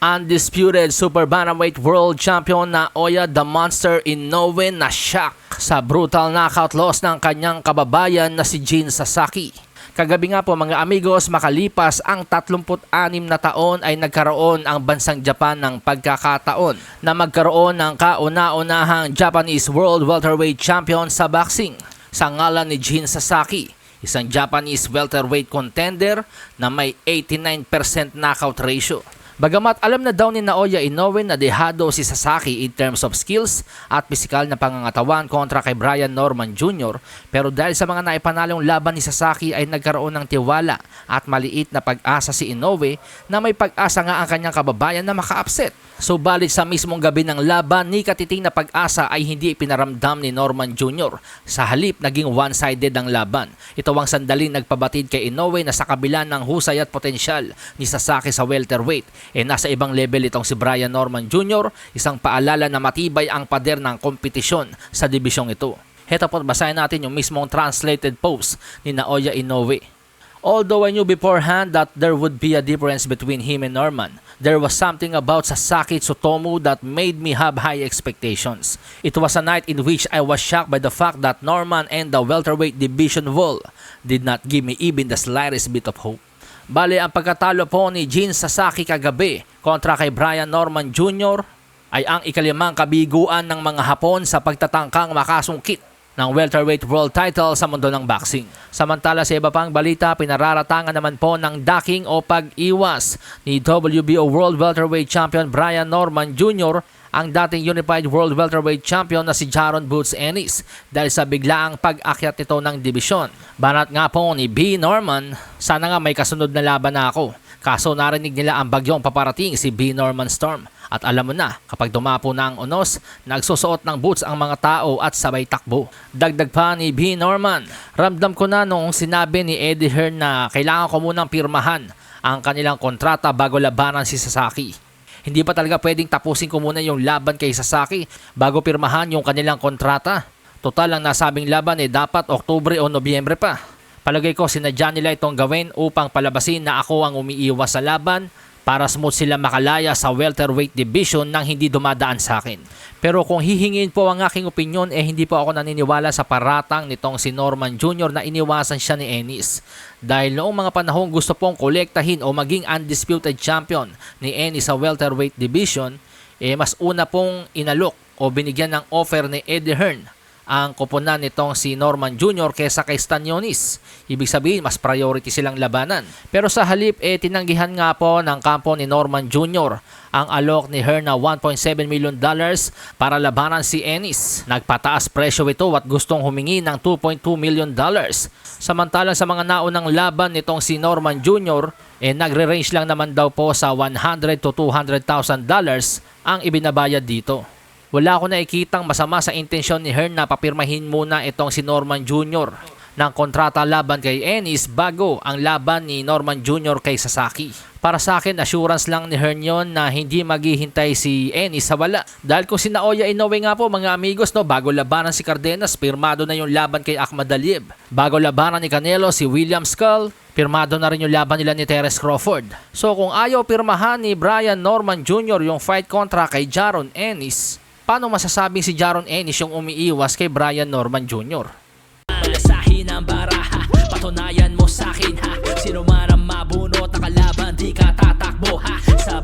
Undisputed Super Bantamweight World Champion na Oya the Monster Inoue na shock sa brutal knockout loss ng kanyang kababayan na si Jin Sasaki. Kagabi nga po mga amigos, makalipas ang 36 na taon ay nagkaroon ang bansang Japan ng pagkakataon na magkaroon ng kauna-unahang Japanese World Welterweight Champion sa boxing sa ngalan ni Jin Sasaki, isang Japanese welterweight contender na may 89% knockout ratio. Bagamat alam na daw ni Naoya Inoue na dehado si Sasaki in terms of skills at pisikal na pangangatawan kontra kay Brian Norman Jr. pero dahil sa mga naipanalong laban ni Sasaki ay nagkaroon ng tiwala at maliit na pag-asa si Inoue na may pag-asa nga ang kanyang kababayan na maka-upset. Subalit sa mismong gabi ng laban, ni katiting na pag-asa ay hindi ipinaramdam ni Norman Jr. Sa halip, naging one-sided ang laban. Ito ang sandaling nagpabatid kay Inoue na sa kabila ng husay at potensyal ni Sasaki sa welterweight, eh nasa ibang level itong si Brian Norman Jr., isang paalala na matibay ang pader ng kompetisyon sa dibisyong ito. Heto po, basahin natin yung mismong translated post ni Naoya Inoue. Although I knew beforehand that there would be a difference between him and Norman, there was something about Sasaki Tsutomu that made me have high expectations. It was a night in which I was shocked by the fact that Norman and the welterweight division wall did not give me even the slightest bit of hope. Bale, ang pagkatalo po ni Jin Sasaki kagabi kontra kay Brian Norman Jr. ay ang ikalimang kabiguan ng mga Hapon sa pagtatangkang makasungkit ng welterweight world title sa mundo ng boxing. Samantala sa iba pang balita, pinararatangan naman po ng daking o pag-iwas ni WBO World Welterweight Champion Brian Norman Jr. ang dating Unified World Welterweight Champion na si Jaron Boots Ennis dahil sa biglaang pag-akyat nito ng dibisyon. Banat nga po ni B. Norman, sana nga may kasunod na laban na ako. Kaso narinig nila ang bagyong paparating si B. Norman Storm. At alam mo na, kapag dumapo na ang unos, nagsusuot ng boots ang mga tao at sabay takbo. Dagdag pa ni B. Norman, ramdam ko na noong sinabi ni Eddie Hearn na kailangan ko munang pirmahan ang kanilang kontrata bago labanan si Sasaki. Hindi pa talaga pwedeng tapusin ko muna yung laban kay Sasaki bago pirmahan yung kanilang kontrata. Total ang nasabing laban eh dapat Oktubre o Nobyembre pa. Palagay ko sinadya nila itong gawin upang palabasin na ako ang umiiwas sa laban para smooth sila makalaya sa welterweight division nang hindi dumadaan sa akin. Pero kung hihingin po ang aking opinion eh hindi po ako naniniwala sa paratang nitong si Norman Jr. na iniwasan siya ni Ennis. Dahil noong mga panahong gusto pong kolektahin o maging undisputed champion ni Ennis sa welterweight division, eh mas una pong inalok o binigyan ng offer ni Eddie Hearn ang koponan nitong si Norman Jr. kesa kay Stanionis. Ibig sabihin, mas priority silang labanan. Pero sa halip, eh, tinanggihan nga po ng kampo ni Norman Jr. ang alok ni Hearn na 1.7 million dollars para labanan si Ennis. Nagpataas presyo ito at gustong humingi ng 2.2 million dollars. Samantalang sa mga naunang laban nitong si Norman Jr., eh, nagre-range lang naman daw po sa 100 to 200,000 dollars ang ibinabayad dito. Wala ako nakikitang masama sa intensyon ni Hearn na papirmahin muna itong si Norman Jr. ng kontrata laban kay Ennis bago ang laban ni Norman Jr. kay Sasaki. Para sa akin, assurance lang ni Hearn yon na hindi maghihintay si Ennis sa wala. Dahil kung si Naoya Inoue nga po mga amigos, no, bago labanan si Cardenas, pirmado na yung laban kay Ahmad Aliyev. Bago labanan ni Canelo si William Skull, pirmado na rin yung laban nila ni Terence Crawford. So kung ayaw pirmahan ni Brian Norman Jr. yung fight kontra kay Jaron Ennis, paano masasabing si Jaron Ennis yung umiiwas kay Brian Norman Jr.? Sa hinang baraha Patunayan mo sa akin ha Sino man ang mabunot na kalaban Di ka tatakbo ha Sa